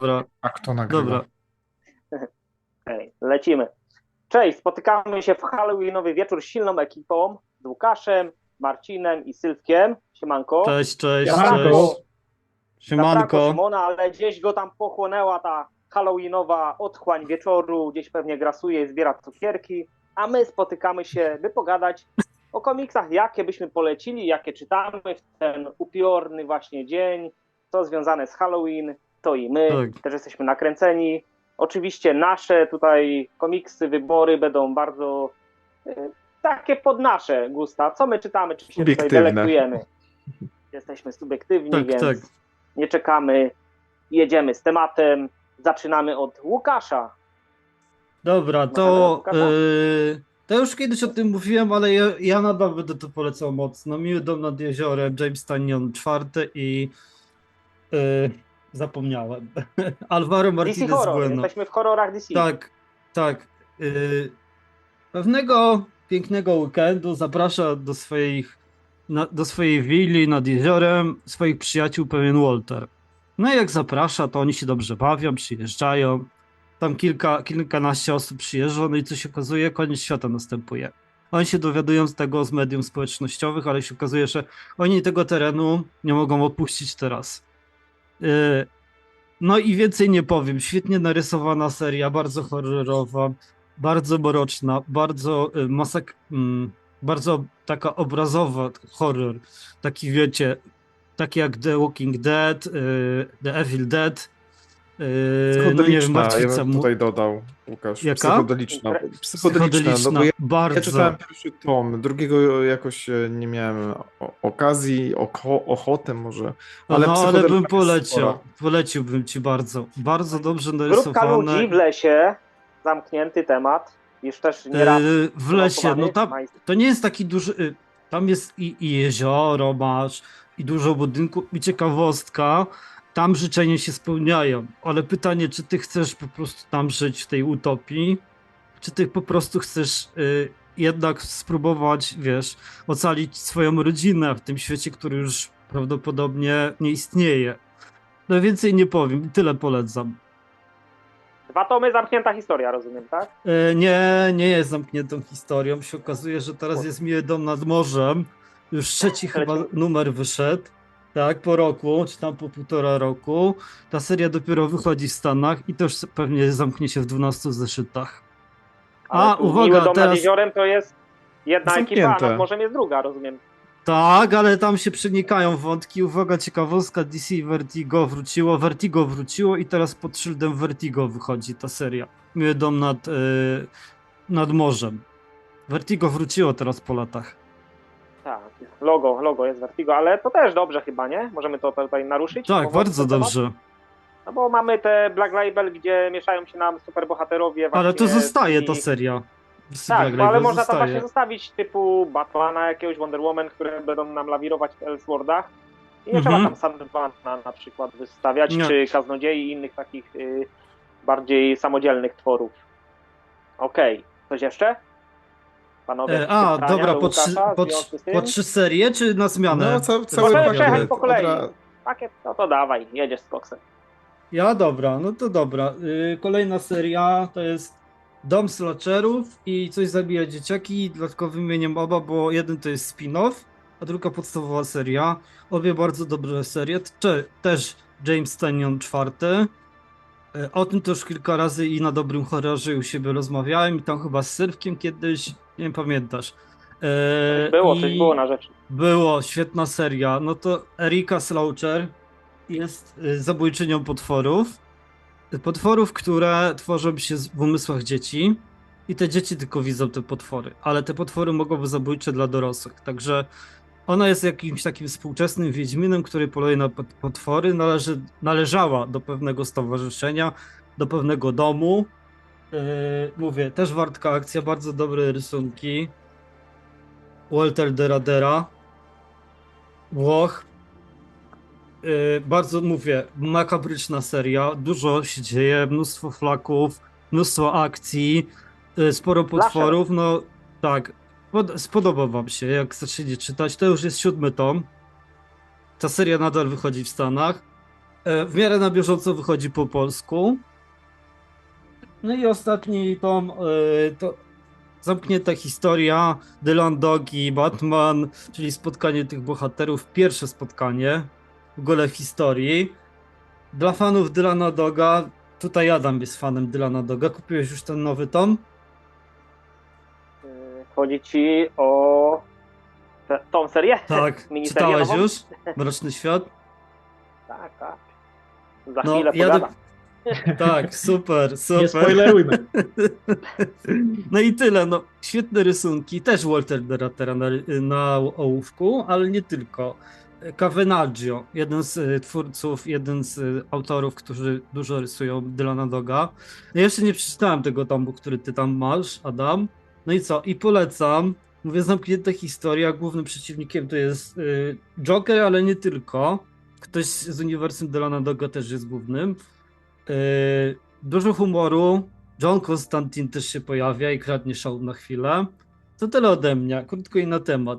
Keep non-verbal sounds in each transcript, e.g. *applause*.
Dobra, A kto nagrywa? dobra. *laughs* Okej, lecimy. Cześć, spotykamy się w Halloweenowy wieczór z silną ekipą, z Łukaszem, Marcinem i Sylwkiem. Siemanko. Cześć, cześć, Siemanko. cześć. Siemanko. Szymona, ale gdzieś go tam pochłonęła ta Halloweenowa otchłań wieczoru, gdzieś pewnie grasuje i zbiera cukierki, a my spotykamy się, by pogadać o komiksach, jakie byśmy polecili, jakie czytamy w ten upiorny właśnie dzień, co związane z Halloween, to i my, Tak. też jesteśmy nakręceni. Oczywiście nasze tutaj komiksy, wybory będą bardzo e, takie pod nasze gusta. Co my czytamy, czy się tutaj delektujemy. *laughs* Jesteśmy subiektywni, Tak, więc tak. nie czekamy, jedziemy z tematem. Zaczynamy od Łukasza. Dobra, to, yy, to już kiedyś o tym mówiłem, ale ja, ja nadal będę to polecał mocno. Miły dom nad jeziorem, James Tannion czwarty i yy, zapomniałem. *laughs* Alvaro DC Martinez Horror. Bueno. Jesteśmy w horrorach DC. Tak, tak. Yy, pewnego pięknego weekendu zaprasza do swoich, na, do swojej willi nad jeziorem swoich przyjaciół pewien Walter. No i jak zaprasza, to oni się dobrze bawią, przyjeżdżają. Tam kilka, kilkanaście osób przyjeżdża, no i co się okazuje, koniec świata następuje. Oni się dowiadują z tego z mediów społecznościowych, ale się okazuje, że oni tego terenu nie mogą opuścić teraz. Yy, no i więcej nie powiem. Świetnie narysowana seria, bardzo horrorowa, bardzo mroczna, bardzo y, masak... mm, bardzo taka obrazowa horror. Taki wiecie, taki jak The Walking Dead, y, The Evil Dead. Y, no nie wiem, Psychodeliczna, ja Martwica bym mu... tutaj dodał, Łukasz. Jaka? Psychodeliczna. Psychodeliczna, no bo ja, bardzo. ja czytałem pierwszy tom, drugiego jakoś e, nie miałem okazji, oko, ochotę może, ale no, ale psychodeliczna bym poleciał. Poleciłbym ci bardzo. Bardzo dobrze Grupka ludzi narysowane. w lesie. Zamknięty temat. Już też nie raz. Y, w lesie, no tam, To nie jest taki duży. y, Tam jest i, i jezioro, masz, i dużo budynków, i ciekawostka. Tam życzenia się spełniają. Ale pytanie, czy ty chcesz po prostu tam żyć w tej utopii, czy ty po prostu chcesz y, jednak spróbować, wiesz, ocalić swoją rodzinę w tym świecie, który już prawdopodobnie nie istnieje. No więcej nie powiem, tyle polecam. Dwa tomy, zamknięta historia, rozumiem, tak? E, Nie, nie jest zamkniętą historią. Się okazuje, że teraz jest Miły Dom nad Morzem. Już trzeci chyba numer wyszedł. Tak, po roku, czy tam po półtora roku. Ta seria dopiero wychodzi w Stanach i też pewnie zamknie się w 12 zeszytach. A, tu uwaga, dom teraz- nad jeziorem to jest jedna ekipa, a Zamknięte. nad morzem jest druga, rozumiem. Tak, ale tam się przenikają wątki. Uwaga, ciekawostka, DC Vertigo wróciło, Vertigo wróciło i teraz pod szyldem Vertigo wychodzi ta seria. Dom nad, e, nad morzem. Vertigo wróciło teraz po latach. Logo, logo jest Vertigo, ale to też dobrze chyba, nie? Możemy to tutaj naruszyć? Tak, bardzo dobrze. No bo mamy te Black Label, gdzie mieszają się nam superbohaterowie. Ale to zostaje i- ta seria. Z Tak, Black no, ale można tam zostaje. właśnie zostawić typu Batmana, jakiegoś Wonder Woman, które będą nam lawirować w Elseworldach. I nie Mhm. trzeba tam Sandmana na przykład wystawiać, Nie. czy Kaznodziei i innych takich y, bardziej samodzielnych tworów. Okej, coś jeszcze? Panowie, E, a, pytania dobra, do po trzy, Łukasza w po, związku trzy, z tym? po trzy serie, czy na zmianę? No, ca, cały Możemy pakiet. przejechać po kolei. Pakiet, no to dawaj, jedziesz z koksem. Ja, dobra, no to dobra. Y, kolejna seria to jest Dom Slasherów i coś zabija dzieciaki. Dlatego wymieniam oba, bo jeden to jest spin-off, a druga podstawowa seria. Obie bardzo dobre serie. Cze- też James Tannion czwarty. Y, O tym też kilka razy i na Dobrym Horrorze u siebie rozmawiałem i tam chyba z Sylwkiem kiedyś, nie wiem, pamiętasz. Y, Było, coś było na rzeczy. było, świetna seria. No to Erika Sloucher jest y, zabójczynią potworów. Potworów, które tworzą się w umysłach dzieci. I te dzieci tylko widzą te potwory, ale te potwory mogą być zabójcze dla dorosłych. Także ona jest jakimś takim współczesnym wiedźminem, który poluje na pot- potwory. Należy, należała do pewnego stowarzyszenia, do pewnego domu. Yy, mówię, też wartka akcja, bardzo dobre rysunki. Walter Deradera. Włoch. Yy, bardzo mówię, makabryczna seria, dużo się dzieje, mnóstwo flaków, mnóstwo akcji, yy, sporo potworów, no tak, pod, spodoba wam się, jak zaczniecie czytać, to już jest siódmy tom, ta seria nadal wychodzi w Stanach, E, W miarę na bieżąco wychodzi po polsku. No i ostatni tom e, to zamknięta historia Dylan Dog i Batman, czyli spotkanie tych bohaterów, pierwsze spotkanie w ogóle w historii. Dla fanów Dylana Doga, tutaj Adam jest fanem Dylana Doga, kupiłeś już ten nowy tom? Chodzi ci o te- tą serię? Tak, *laughs* czytałeś już? *laughs* Mroczny Świat? Tak, tak. Za No, chwilę ja pogadam. *laughs* Tak, super, super. Nie spoilerujmy. No i tyle, no świetne rysunki, też Walter Deratera na, na ołówku, ale nie tylko. Cavenaggio, jeden z y, twórców, jeden z y, autorów, którzy dużo rysują Dylana Doga. Ja jeszcze nie przeczytałem tego tomu, który ty tam masz, Adam. No i co? I polecam. Mówię, zamknięta historia. Głównym przeciwnikiem to jest y, Joker, ale nie tylko. Ktoś z uniwersum Dylana Doga też jest głównym. Y, dużo humoru. John Konstantin też się pojawia i kradnie szał na chwilę. To tyle ode mnie, krótko i na temat.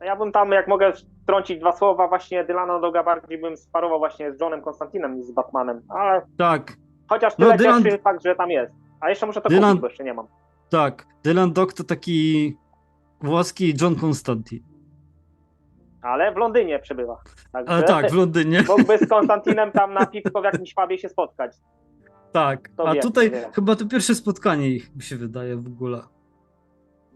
No Ja bym tam, jak mogę wtrącić dwa słowa, właśnie Dylana Doga bardziej bym sparował właśnie z Johnem Konstantinem niż z Batmanem, ale Tak, chociaż No, tyle Dylan- cieszy fakt, że tam jest. A jeszcze muszę to Dylan- kupić, bo jeszcze nie mam. Tak. Dylan Dog to taki włoski John Konstantin. Ale w Londynie przebywa. Także Ale tak, w Londynie. *laughs* mógłby z Konstantinem tam na piwko w jakimś pubie się spotkać. Tak. to A wie, tutaj wie. chyba to pierwsze spotkanie ich mi się wydaje w ogóle.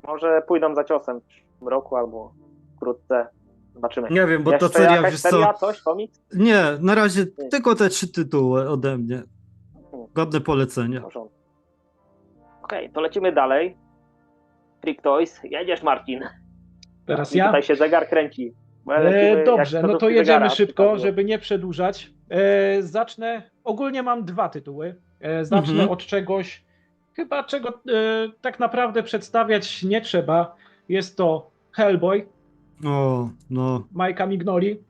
Może pójdą za ciosem w roku albo wkrótce. Zobaczymy. Nie wiem, bo ta Jeszcze seria, jakaś wiesz seria, co... coś, komiks? Nie, na razie Nie. tylko te trzy tytuły ode mnie. Godne polecenia. W porządku. Okej, to lecimy dalej. Freak Toys. Jedziesz, Marcin. Teraz I ja. Tutaj się zegar kręci. E, dobrze, no to jedziemy zegara, szybko, żeby nie przedłużać. E, zacznę. Ogólnie mam dwa tytuły. E, zacznę Mhm. od czegoś, chyba czego e, tak naprawdę przedstawiać nie trzeba. Jest to Hellboy O, no. Majka Mignoli.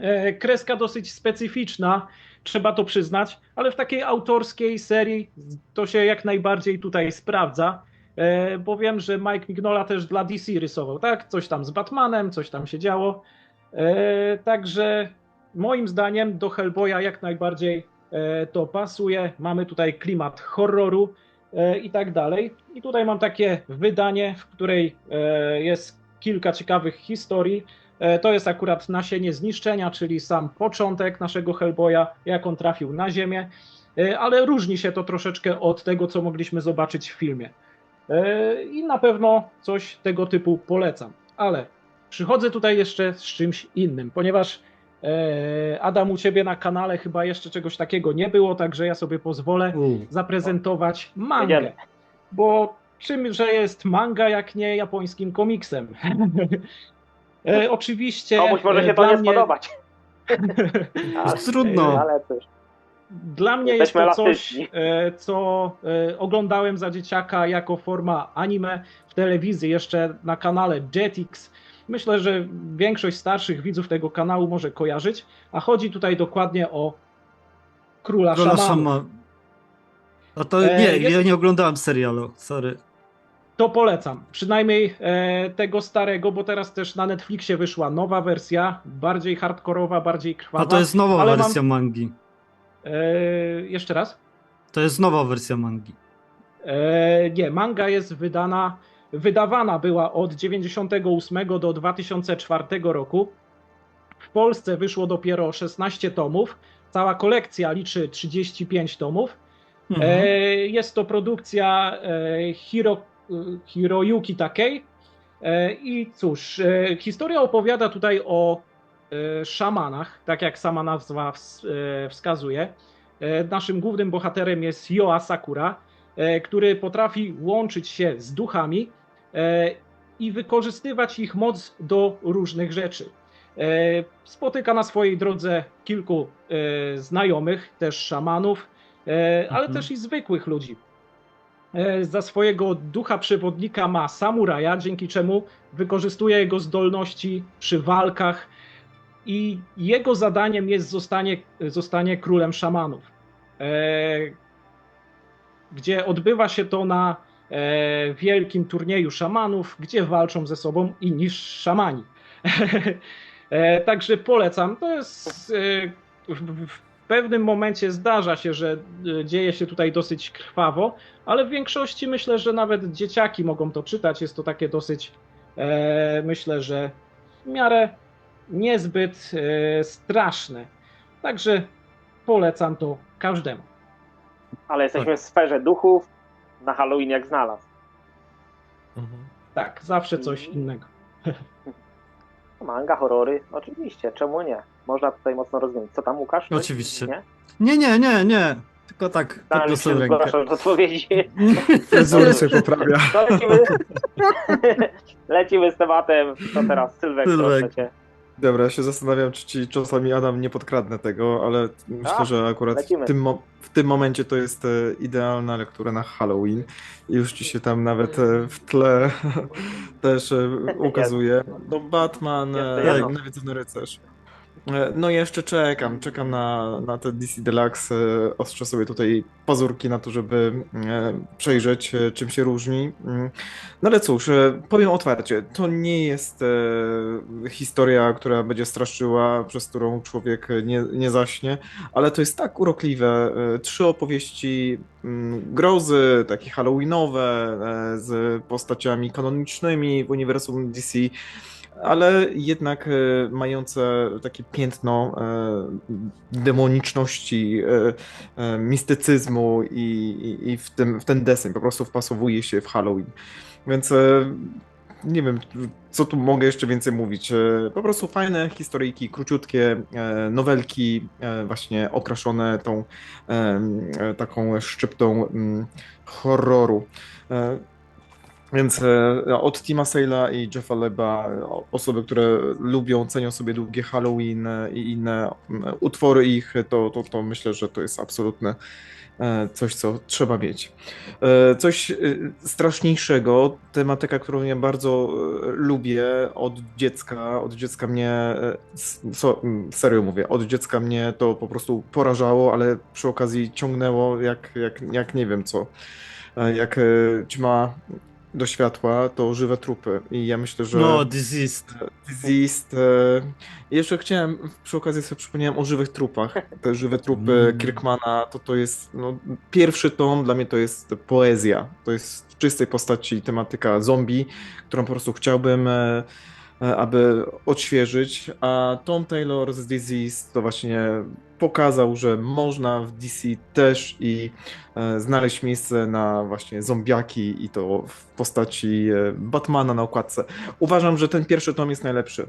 E, kreska dosyć specyficzna, trzeba to przyznać, ale w takiej autorskiej serii to się jak najbardziej tutaj sprawdza. E, bo wiem, że Mike Mignola też dla DC rysował, tak? Coś tam z Batmanem, coś tam się działo. E, także moim zdaniem do Hellboya jak najbardziej e, to pasuje. Mamy tutaj klimat horroru i tak dalej. I tutaj mam takie wydanie, w której jest kilka ciekawych historii. E, To jest akurat nasienie zniszczenia, czyli sam początek naszego Hellboya, jak on trafił na Ziemię, E, ale różni się to troszeczkę od tego, co mogliśmy zobaczyć w filmie. E, I na pewno coś tego typu polecam. Ale przychodzę tutaj jeszcze z czymś innym, ponieważ Adam, u ciebie na kanale chyba jeszcze czegoś takiego nie było, także ja sobie pozwolę zaprezentować mangę. Bo czymże jest manga, jak nie japońskim komiksem? *laughs* e, oczywiście. Komuś może e, się to nie mnie, spodobać. *laughs* Ale, Trudno. Ale cóż. Dla mnie jest Jesteśmy to coś, elastyczni. e, co e, oglądałem za dzieciaka jako forma anime w telewizji, jeszcze na kanale Jetix. Myślę, że większość starszych widzów tego kanału może kojarzyć, a chodzi tutaj dokładnie o króla, Króla szamanów. Szama. A to nie, jest- ja nie oglądałem serialu, sorry. To polecam. Przynajmniej e, tego starego, bo teraz też na Netflixie wyszła nowa wersja, bardziej hardkorowa, bardziej krwawa. A to jest nowa ale mam- wersja mangi. E, jeszcze raz? To jest nowa wersja mangi. E, nie, manga jest wydana, wydawana była od 98 do 2004 roku. W Polsce wyszło dopiero 16 tomów. Cała kolekcja liczy 35 tomów. Mhm. E, jest to produkcja e, Hiro, Hiroyuki Takei. E, I cóż, e, historia opowiada tutaj o e, szamanach, tak jak sama nazwa ws- wskazuje. Naszym głównym bohaterem jest Yoa Sakura, który potrafi łączyć się z duchami i wykorzystywać ich moc do różnych rzeczy. Spotyka na swojej drodze kilku znajomych, też szamanów, ale Mhm. też i zwykłych ludzi. E, Za swojego ducha przewodnika ma samuraja, dzięki czemu wykorzystuje jego zdolności przy walkach i jego zadaniem jest zostanie, zostanie królem szamanów. E, Gdzie odbywa się to na e, wielkim turnieju szamanów, gdzie walczą ze sobą inni szamani. *laughs* Także polecam. To jest w pewnym momencie zdarza się, że y, dzieje się tutaj dosyć krwawo, ale w większości myślę, że nawet dzieciaki mogą to czytać. Jest to takie dosyć, e, myślę, że w miarę niezbyt e, straszne. Także polecam to każdemu. Ale jesteśmy w sferze duchów, na Halloween jak znalazł. Mhm. Tak, zawsze coś innego. *laughs* Manga, horrory, oczywiście, czemu nie? Można tutaj mocno rozwinąć. Co tam, Łukasz? Oczywiście. Nie? Nie, nie, nie, nie. Tylko tak Daniel podniosę się rękę. do odpowiedzi. *laughs* Fryzury się poprawia. To lecimy, *laughs* lecimy z tematem. To teraz Sylwek, Sylwek. proszę cię. Dobra, ja się zastanawiam, czy ci czasami Adam nie podkradnę tego, ale myślę, A, że akurat lecimy. w tym, mo- w tym momencie to jest e, idealna lektura na Halloween. I już ci się tam nawet e, w tle *laughs* też e, ukazuje. No Batman, e, jedno. Nawiedzony Rycerz. E, No jeszcze czekam, czekam na, na te DC Deluxe, e, ostrzę sobie tutaj pazurki na to, żeby e, przejrzeć czym się różni. Mm. No ale cóż, powiem otwarcie, to nie jest historia, która będzie straszyła, przez którą człowiek nie, nie zaśnie, ale to jest tak urokliwe. Trzy opowieści mm, grozy, takie halloweenowe, z postaciami kanonicznymi w uniwersum DC, ale jednak e, mające takie piętno e, demoniczności, e, mistycyzmu i, i, w, tym, w ten deseń po prostu wpasowuje się w Halloween. Więc nie wiem, co tu mogę jeszcze więcej mówić. Po prostu fajne historyjki, króciutkie nowelki, właśnie okraszone tą taką szczyptą mm, horroru. Więc e, od Tima Sale'a i Jeffa Leba, osoby, które lubią, cenią sobie długie Halloween i inne utwory ich, to, to, to myślę, że to jest absolutne e, coś, co trzeba mieć. E, Coś straszniejszego, tematyka, którą ja bardzo lubię od dziecka, od dziecka mnie, so, serio mówię, od dziecka mnie to po prostu porażało, ale przy okazji ciągnęło jak, jak, jak nie wiem co, jak ćma do światła, to żywe trupy i ja myślę, że... No, Diseased. Diseased. Jeszcze chciałem, przy okazji sobie przypomniałem o żywych trupach. Te żywe trupy Mm. Kirkmana, to to jest, no, pierwszy tom dla mnie to jest poezja. To jest w czystej postaci tematyka zombie, którą po prostu chciałbym, e, e, aby odświeżyć, a Tom Taylor z Disease to właśnie pokazał, że można w DC też i e, znaleźć miejsce na właśnie zombiaki i to w postaci e, Batmana na okładce. Uważam, że ten pierwszy tom jest najlepszy.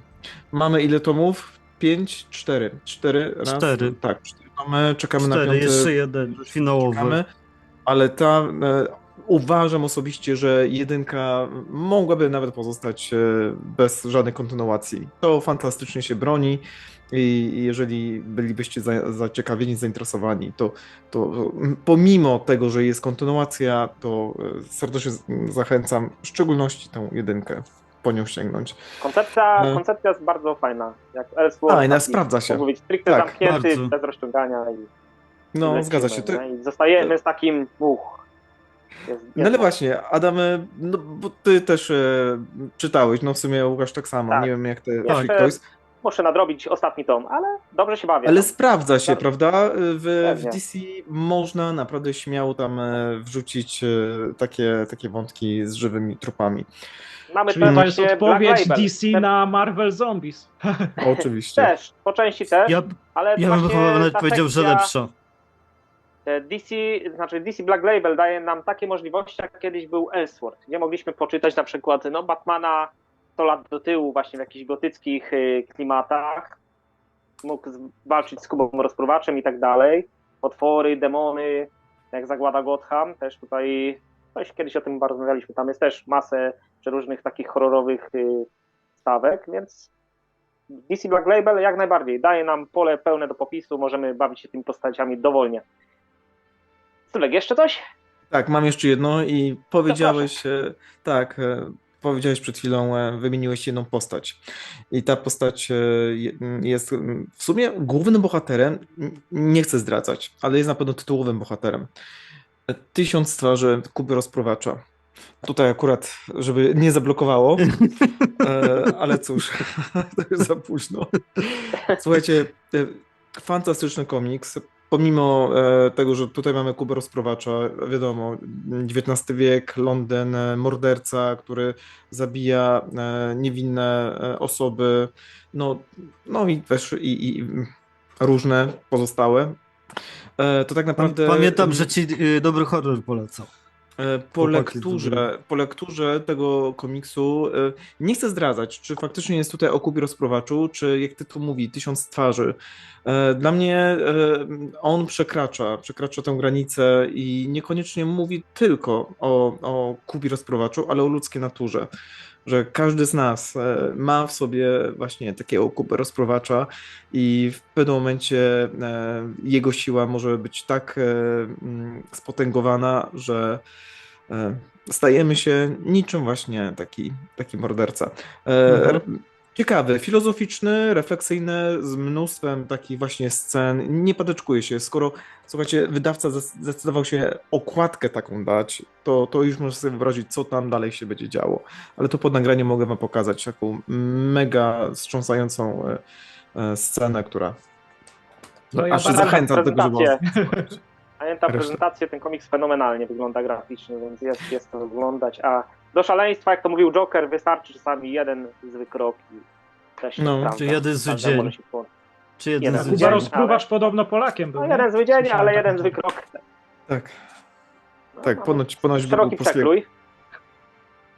Mamy ile tomów? Pięć? Cztery. Cztery? Raz, Cztery. Tak, cztery mamy, czekamy na Cztery, piąty. jeszcze jeden, finałowy. czekamy, ale ta, e, uważam osobiście, że jedynka mogłaby nawet pozostać e, bez żadnej kontynuacji. To fantastycznie się broni i jeżeli bylibyście za- zaciekawieni, zainteresowani, to, to pomimo tego, że jest kontynuacja, to e, serdecznie zachęcam, w szczególności tą jedynkę, po nią sięgnąć. Koncepcja, No. koncepcja jest bardzo fajna. Jak Elseworld. Fajna, sprawdza się. Być stricte Tak, zamknięty, bardzo. bez rozciągania. I No, lecimy, zgadza się. Ty, nie? I zostajemy z takim. Uch. No ale właśnie, Adam, e, no bo ty też e, czytałeś, no w sumie Łukasz tak samo, Tak. nie wiem jak Jeszcze Toys, Muszę nadrobić ostatni tom, ale dobrze się bawię. ale sprawdza się, prawda? W, w Pewnie. DC można naprawdę śmiało tam e, wrzucić e, takie, takie wątki z żywymi trupami. Mamy Czyli też to jest odpowiedź. DC Te- na Marvel Zombies. *laughs* Oczywiście. Też, po części też, Ja, ale ja bym nawet powiedział, że sekcja- lepsza. E, DC, znaczy DC Black Label daje nam takie możliwości, jak kiedyś był Elseworld, gdzie mogliśmy poczytać na przykład no, Batmana 100 lat do tyłu, właśnie w jakichś gotyckich y, klimatach. Mógł walczyć z Kubą Rozpruwaczem i tak dalej. Potwory, demony, jak Zagłada Gotham, też tutaj, coś kiedyś o tym rozmawialiśmy, tam jest też masę przeróżnych takich horrorowych y, stawek, więc DC Black Label jak najbardziej daje nam pole pełne do popisu, możemy bawić się tymi postaciami dowolnie. Jeszcze coś? Tak, mam jeszcze jedno i powiedziałeś, e, tak, e, powiedziałeś przed chwilą, e, wymieniłeś jedną postać. I ta postać je- jest w sumie głównym bohaterem, nie chcę zdradzać, ale jest na pewno tytułowym bohaterem. Tysiąc twarzy Kuby Rozprowacza. Tutaj akurat, żeby nie zablokowało, *laughs* ale cóż, *laughs* to już za późno. Słuchajcie, fantastyczny komiks. Pomimo e, tego, że tutaj mamy Kubę Rozprowacza, wiadomo, XIX wiek, Londyn, e, morderca, który zabija e, niewinne osoby, no, no i też i, i różne pozostałe. To tak naprawdę... Pamiętam, że ci y, dobry horror polecał. E, Po lekturze, po lekturze tego komiksu e, nie chcę zdradzać, czy faktycznie jest tutaj o Kubie Rozprowaczu, czy jak tytuł mówi, Tysiąc Twarzy. E, Dla mnie on przekracza, przekracza tę granicę i niekoniecznie mówi tylko o, o Kubie Rozprowaczu, ale o ludzkiej naturze. Że każdy z nas e, ma w sobie właśnie takiego Kubę Rozprowacza i w pewnym momencie e, jego siła może być tak e, mm, spotęgowana, że stajemy się niczym właśnie taki, taki morderca. Mhm. Ciekawy, filozoficzny, refleksyjny, z mnóstwem takich właśnie scen. Nie patyczkuje się. Skoro, słuchajcie, wydawca zdecydował się okładkę taką dać, to, to już można sobie wyobrazić, co tam dalej się będzie działo. Ale to pod nagraniem mogę wam pokazać taką mega wstrząsającą e, e, scenę, która To ja aż zachęca do tego, żeby. Pamiętam prezentację, ten komiks fenomenalnie wygląda graficznie, więc jest, jest to oglądać. A do szaleństwa, jak to mówił Joker, wystarczy czasami jeden zły krok i też No, sprawdza. czy jeden zły dzień. Czy jeden Jeden z dzień. Podobno Polakiem był. No jeden zły dzień, ale taką jeden zły krok. Tak, No, tak, no. ponoć, ponoć był polskiego. przekrój.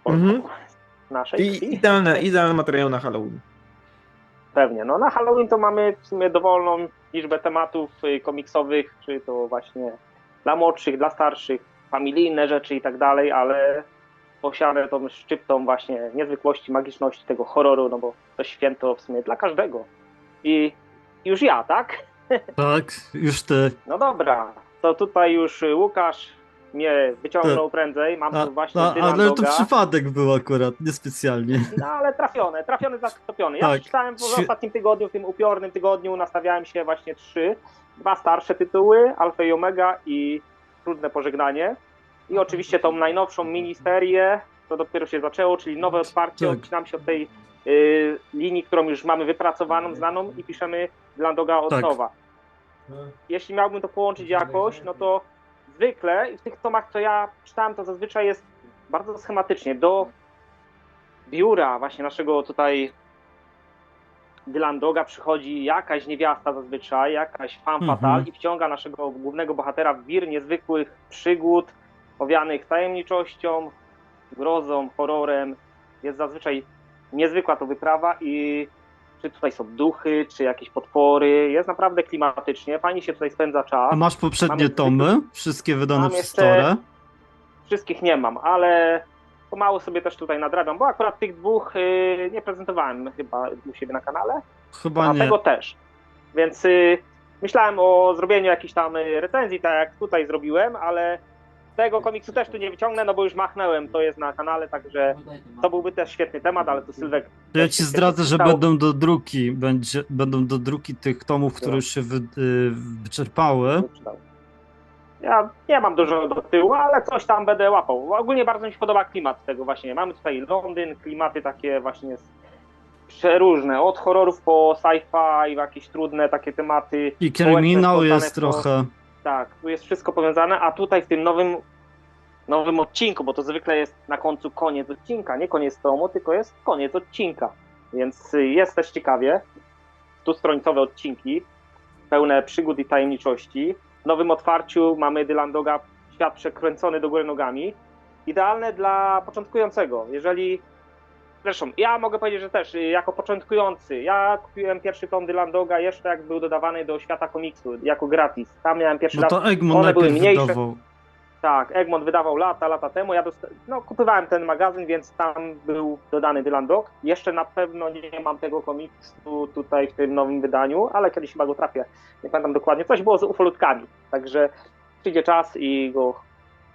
Mhm. Naszej I idealny, idealny materiał na Halloween. Pewnie. No na Halloween to mamy w sumie dowolną liczbę tematów y, komiksowych, czy to właśnie dla młodszych, dla starszych, familijne rzeczy i tak dalej, ale posiadę tą szczyptą właśnie niezwykłości, magiczności tego horroru, no bo to święto w sumie dla każdego. I już ja, tak? *laughs* Tak, już ty. No dobra, to tutaj już y, Łukasz mnie wyciągnął prędzej, mam A, tu właśnie a, ale to przypadek był akurat, niespecjalnie. No ale trafione, trafione zatopione. Ja Tak. przeczytałem w ostatnim tygodniu, w tym upiornym tygodniu, nastawiałem się właśnie trzy, dwa starsze tytuły, Alfa i Omega i Trudne Pożegnanie. I oczywiście tą najnowszą miniserię, to dopiero się zaczęło, czyli nowe otwarcie, Tak. odcinam się od tej y, linii, którą już mamy wypracowaną, znaną i piszemy Landoga od Tak. nowa. Jeśli miałbym to połączyć jakoś, no to zwykle i w tych tomach, co ja czytałem, to zazwyczaj jest bardzo schematycznie. Do biura właśnie naszego tutaj Dylan Doga przychodzi jakaś niewiasta zazwyczaj, jakaś femme Mhm. fatale i wciąga naszego głównego bohatera w wir niezwykłych przygód, owianych tajemniczością, grozą, horrorem. Jest zazwyczaj niezwykła to wyprawa i czy tutaj są duchy, czy jakieś potwory. Jest naprawdę klimatycznie, fajnie się tutaj spędza czas. A masz poprzednie Mamy- tomy? Wszystkie wydane w Store? Wszystkich nie mam, ale pomału sobie też tutaj nadrabiam, bo akurat tych dwóch y, nie prezentowałem chyba u siebie na kanale, Chyba a nie. tego też. Więc y, myślałem o zrobieniu jakiejś tam y, recenzji, tak jak tutaj zrobiłem, ale tego komiksu też tu nie wyciągnę, no bo już machnąłem, to jest na kanale, także to byłby też świetny temat, ale to Sylwek ja ci zdradzę, że będą do druki, będzie, będą do druki tych tomów, które już się wy, y, wyczerpały. Ja nie mam dużo do tyłu, ale coś tam będę łapał. Ogólnie bardzo mi się podoba klimat tego właśnie. Mamy tutaj Londyn, klimaty takie właśnie przeróżne, od horrorów po sci-fi, jakieś trudne takie tematy. I kryminał jest trochę. Tak, tu jest wszystko powiązane, a tutaj w tym nowym nowym odcinku, bo to zwykle jest na końcu koniec odcinka, nie koniec tomu, tylko jest koniec odcinka. Więc y, jest też ciekawie. Stustronicowe odcinki, pełne przygód i tajemniczości. W nowym otwarciu mamy Dylan Doga świat przekręcony do góry nogami. Idealne dla początkującego. Jeżeli Zresztą, ja mogę powiedzieć, że też y, jako początkujący, ja kupiłem pierwszy tom Dylan Doga jeszcze jak był dodawany do świata komiksu, jako gratis. Tam miałem pierwszy No raz to Egmont one były mniejsze. wydawał. tak, Egmont wydawał lata, lata temu. Ja dosta- no, kupywałem ten magazyn, więc tam był dodany Dylan Dog. Jeszcze na pewno nie mam tego komiksu tutaj w tym nowym wydaniu, ale kiedyś chyba go trafię. Nie pamiętam dokładnie. Coś było z ufolutkami. Także przyjdzie czas i go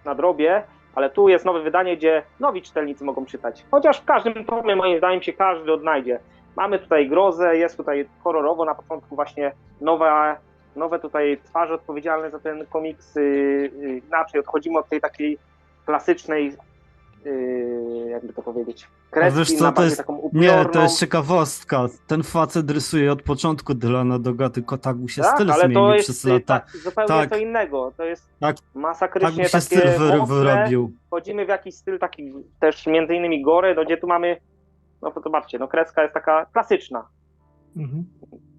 nadrobię. Ale tu jest nowe wydanie, gdzie nowi czytelnicy mogą czytać. Chociaż w każdym tomie moim zdaniem się każdy odnajdzie. Mamy tutaj grozę, jest tutaj horrorowo na początku właśnie nowa nowe tutaj twarze odpowiedzialne za ten komiks. Yy, yy, inaczej odchodzimy od tej takiej klasycznej yy, jakby to powiedzieć, A kreski wiesz co, na to jest- taką Nie, upiorną. to jest ciekawostka. Ten facet rysuje od początku Dylana Doga, tylko tak mu się tak, styl ale to zmienił jest przez lata. tak, zupełnie Tak. co innego. To jest Tak. Tak masakrycznie mu się styl takie wy, wyrobił. wchodzimy w jakiś styl taki też między innymi gore, no gdzie tu mamy, no to zobaczcie, no kreska jest taka klasyczna, Mhm.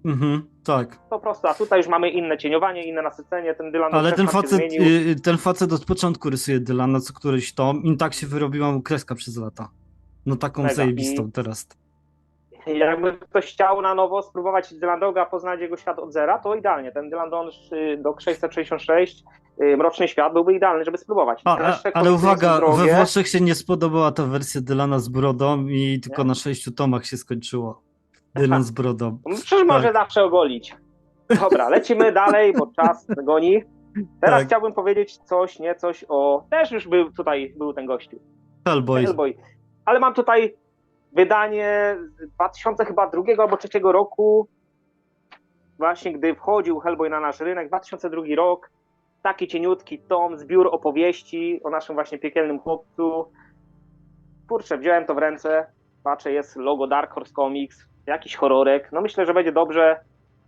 Mhm, tak. po prostu, a tutaj już mamy inne cieniowanie, inne nasycenie, ten Dylan Ale ten facet, zmienił. y, ten facet od początku rysuje Dylana co któryś tom i tak się wyrobiła mu kreska przez lata. No taką Mega. zajebistą I- teraz. Jakby ktoś chciał na nowo spróbować Dylandoga, poznać jego świat od zera, to idealnie. Ten Dylandon y, do 666, y, Mroczny Świat byłby idealny, żeby spróbować. A, a, ale uwaga, we Włoszech się nie spodobała ta wersja Dylana z brodą i tylko Nie? na sześciu tomach się skończyło. Dylan z brodą. No, Przecież może Tak. zawsze ogolić. Dobra, lecimy *laughs* dalej, bo czas goni. Teraz Tak. chciałbym powiedzieć coś, nie coś o... Też już był tutaj, był ten gościu. Hellboy. Hellboy. Ale mam tutaj wydanie z 2000 chyba drugiego albo trzeciego roku, właśnie gdy wchodził Hellboy na nasz rynek, 2002 rok, taki cieniutki tom, zbiór opowieści o naszym właśnie piekielnym chłopcu. Kurczę, wziąłem to w ręce, patrzę, jest logo Dark Horse Comics, jakiś horrorek, no myślę, że będzie dobrze.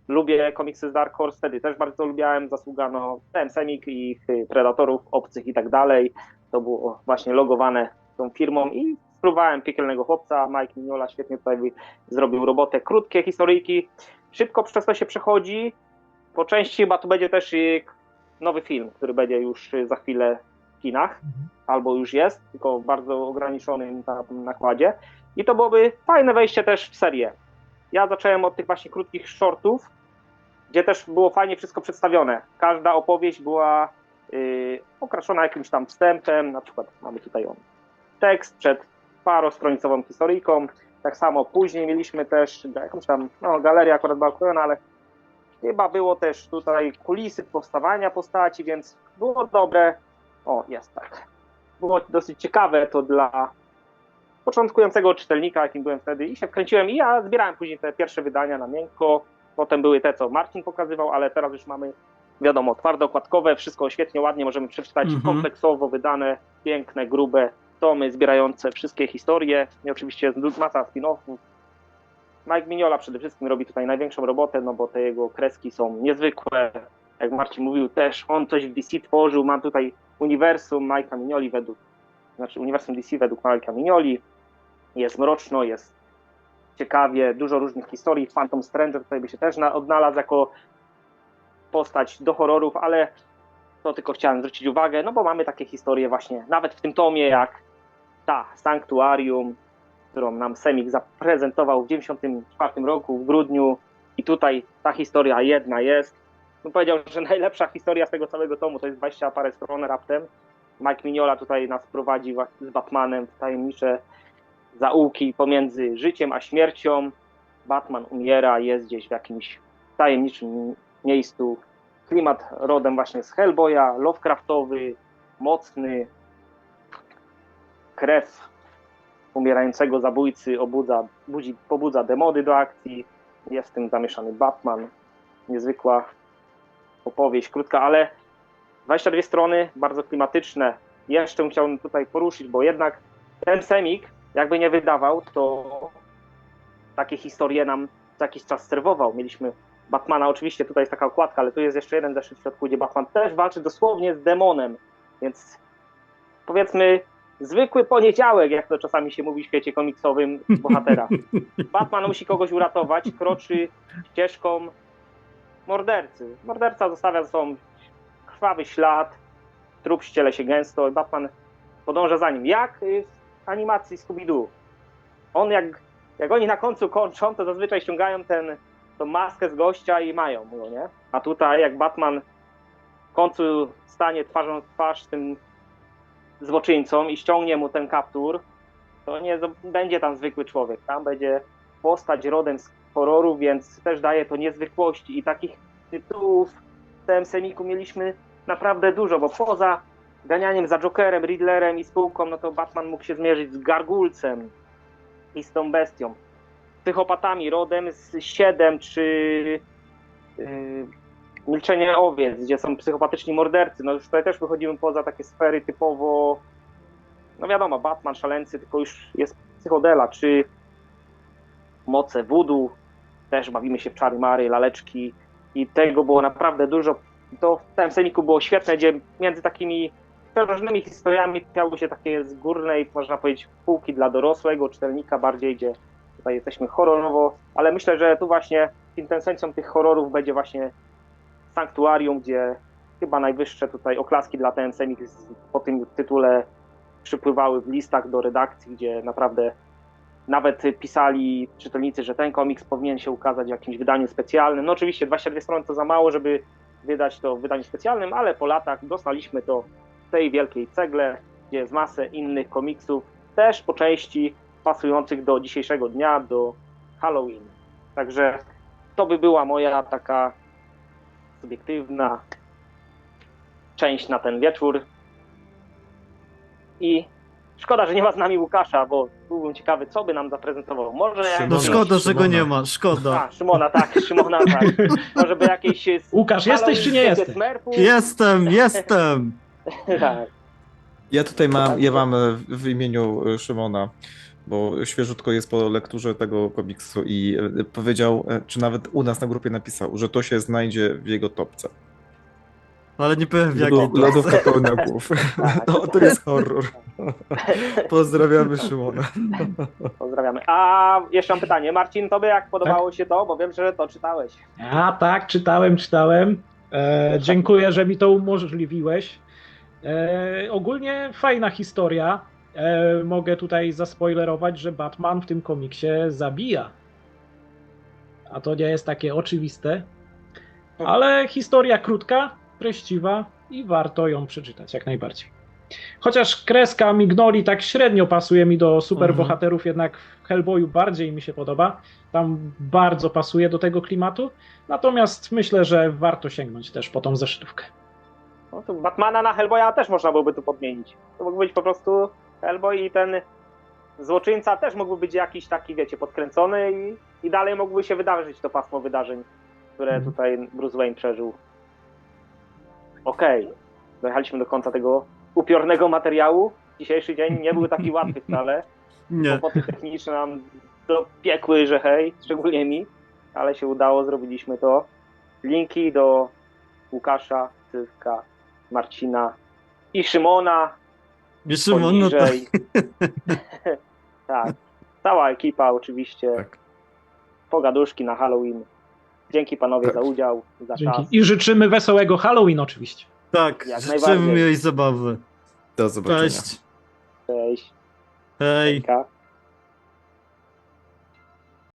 Lubię komiksy z Dark Horse, wtedy też bardzo lubiałem, zasługa no, ten Semik i ich y, Predatorów, Obcych i tak dalej. To było właśnie logowane tą firmą i spróbowałem Piekielnego Chłopca, Mike Mignola świetnie tutaj zrobił robotę, krótkie historyjki, szybko przez to się przechodzi, po części chyba tu będzie też y, nowy film, który będzie już y, za chwilę w kinach, albo już jest, tylko w bardzo ograniczonym nakładzie. I to byłoby fajne wejście też w serię. Ja zacząłem od tych właśnie krótkich shortów, gdzie też było fajnie wszystko przedstawione. Każda opowieść była yy, okraszona jakimś tam wstępem, na przykład mamy tutaj on tekst przed parostronicową historyjką. Tak samo później mieliśmy też jakąś tam, no galeria akurat była okrojona, ale chyba było też tutaj kulisy powstawania postaci, więc było dobre. O, jest tak. Było dosyć ciekawe to dla początkującego czytelnika, jakim byłem wtedy i się wkręciłem i ja zbierałem później te pierwsze wydania na miękko. Potem były te, co Marcin pokazywał, ale teraz już mamy, wiadomo, twardookładkowe, wszystko świetnie, ładnie możemy przeczytać, Mhm. kompleksowo wydane, piękne, grube tomy zbierające wszystkie historie i oczywiście jest masa spin-offów. Mike Mignola przede wszystkim robi tutaj największą robotę, no bo te jego kreski są niezwykłe. Jak Marcin mówił też, on coś w DC tworzył, mam tutaj uniwersum Mike'a Mignoli według, znaczy uniwersum DC według Mike'a Mignoli. Jest mroczno, jest ciekawie, dużo różnych historii. Phantom Stranger tutaj by się też na, odnalazł jako postać do horrorów, ale to tylko chciałem zwrócić uwagę, no bo mamy takie historie właśnie, nawet w tym tomie, jak ta Sanctuarium, którą nam Semik zaprezentował w 1994 roku, w grudniu i tutaj ta historia jedna jest. Bym powiedział, że najlepsza historia z tego całego tomu to jest 20 parę stron raptem. Mike Mignola tutaj nas prowadzi z Batmanem w tajemnicze zaułki pomiędzy życiem a śmiercią. Batman umiera, jest gdzieś w jakimś tajemniczym miejscu. Klimat rodem właśnie z Hellboya, Lovecraftowy, mocny. Krew umierającego zabójcy obudza, budzi, pobudza demony do akcji. Jest w tym zamieszany Batman. Niezwykła opowieść, krótka, ale 22 strony, bardzo klimatyczne. Jeszcze chciałbym tutaj poruszyć, bo jednak ten semik, jakby nie wydawał, to takie historie nam co jakiś czas serwował. Mieliśmy Batmana, oczywiście tutaj jest taka okładka, ale tu jest jeszcze jeden zeszyt w środku, gdzie Batman też walczy dosłownie z demonem, więc powiedzmy zwykły poniedziałek, jak to czasami się mówi w świecie komiksowym bohatera. *laughs* Batman musi kogoś uratować, kroczy ścieżką mordercy. Morderca zostawia za sobą krwawy ślad, trup ściele się gęsto i Batman podąża za nim. Jak y, animacji Scooby-Doo. On jak, jak oni na końcu kończą, to zazwyczaj ściągają ten, tą maskę z gościa i mają go, nie? A tutaj jak Batman w końcu stanie twarzą w twarz tym złoczyńcą i ściągnie mu ten kaptur, to nie będzie tam zwykły człowiek. Tam będzie postać rodem z horroru, więc też daje to niezwykłości. I takich tytułów w tym semiku mieliśmy naprawdę dużo, bo poza ganianiem za Jokerem, Riddlerem i spółką, no to Batman mógł się zmierzyć z Gargulcem i z tą bestią. Psychopatami rodem z 7 czy yy, Milczenie owiec, gdzie są psychopatyczni mordercy. No już tutaj też wychodzimy poza takie sfery typowo no wiadomo, Batman szaleńcy, tylko już jest psychodela, czy moce voodoo, też bawimy się w czary mary, laleczki i tego było naprawdę dużo. To w tym sceniku było świetne, gdzie między takimi różnymi historiami piały się takie z górnej, można powiedzieć, półki dla dorosłego czytelnika bardziej, gdzie tutaj jesteśmy horrorowo, ale myślę, że tu właśnie kwintesencją tych horrorów będzie właśnie Sanktuarium, gdzie chyba najwyższe tutaj oklaski dla semik po tym tytule przypływały w listach do redakcji, gdzie naprawdę nawet pisali czytelnicy, że ten komiks powinien się ukazać w jakimś wydaniu specjalnym. No oczywiście 22 strony to za mało, żeby wydać to w wydaniu specjalnym, ale po latach dostaliśmy to tej wielkiej cegle, gdzie jest masę innych komiksów, też po części pasujących do dzisiejszego dnia, do Halloween. Także to by była moja taka subiektywna część na ten wieczór. I szkoda, że nie ma z nami Łukasza, bo byłbym ciekawy, co by nam zaprezentował. Może No Szymona. szkoda, że go nie ma, szkoda. A, Szymona, tak, Szymona, tak. *laughs* Może by jakieś... Łukasz, jesteś czy nie jesteś? Jestem, jestem! *laughs* tak. Ja tutaj mam, ja mam e, w, imieniu e, Szymona, bo świeżutko jest po lekturze tego komiksu i e, powiedział, czy nawet u nas na grupie napisał, że to się znajdzie w jego topce. Ale nie powiem w jakiej Lodów- Lodówka pełna głów. *laughs* No, to jest horror. *laughs* Pozdrawiamy Szymona. Pozdrawiamy. A jeszcze mam pytanie. Marcin, tobie jak podobało się to? Bo wiem, że to czytałeś. A tak, czytałem, czytałem. E, dziękuję, że mi to umożliwiłeś. E, ogólnie fajna historia. E, mogę tutaj zaspoilerować, że Batman w tym komiksie zabija. A to nie jest takie oczywiste. Ale historia krótka, treściwa i warto ją przeczytać jak najbardziej. Chociaż kreska Mignoli tak średnio pasuje mi do superbohaterów, jednak w Hellboyu bardziej mi się podoba. Tam bardzo pasuje do tego klimatu. Natomiast myślę, że warto sięgnąć też po tą zeszytówkę. No to Batmana na Hellboya też można byłoby tu podmienić. To mógł być po prostu Hellboy i ten złoczyńca też mógłby być jakiś taki, wiecie, podkręcony i, i dalej mógłby się wydarzyć to pasmo wydarzeń, które Mhm. tutaj Bruce Wayne przeżył. Okej, dojechaliśmy do końca tego upiornego materiału. Dzisiejszy dzień nie był taki łatwy wcale. Nie. Kłopoty techniczne nam dopiekły, że hej, szczególnie mi, ale się udało, zrobiliśmy to. Linki do Łukasza, Sylwka, Marcina i Szymona Nie Szymon, no tak. *laughs* tak, cała ekipa oczywiście. Tak. Pogaduszki na Halloween. Dzięki panowie Tak. za udział, za Dzięki. czas. I życzymy wesołego Halloween oczywiście. Tak, Jak życzymy miłej zabawy. Do zobaczenia. Cześć. Cześć. Hej.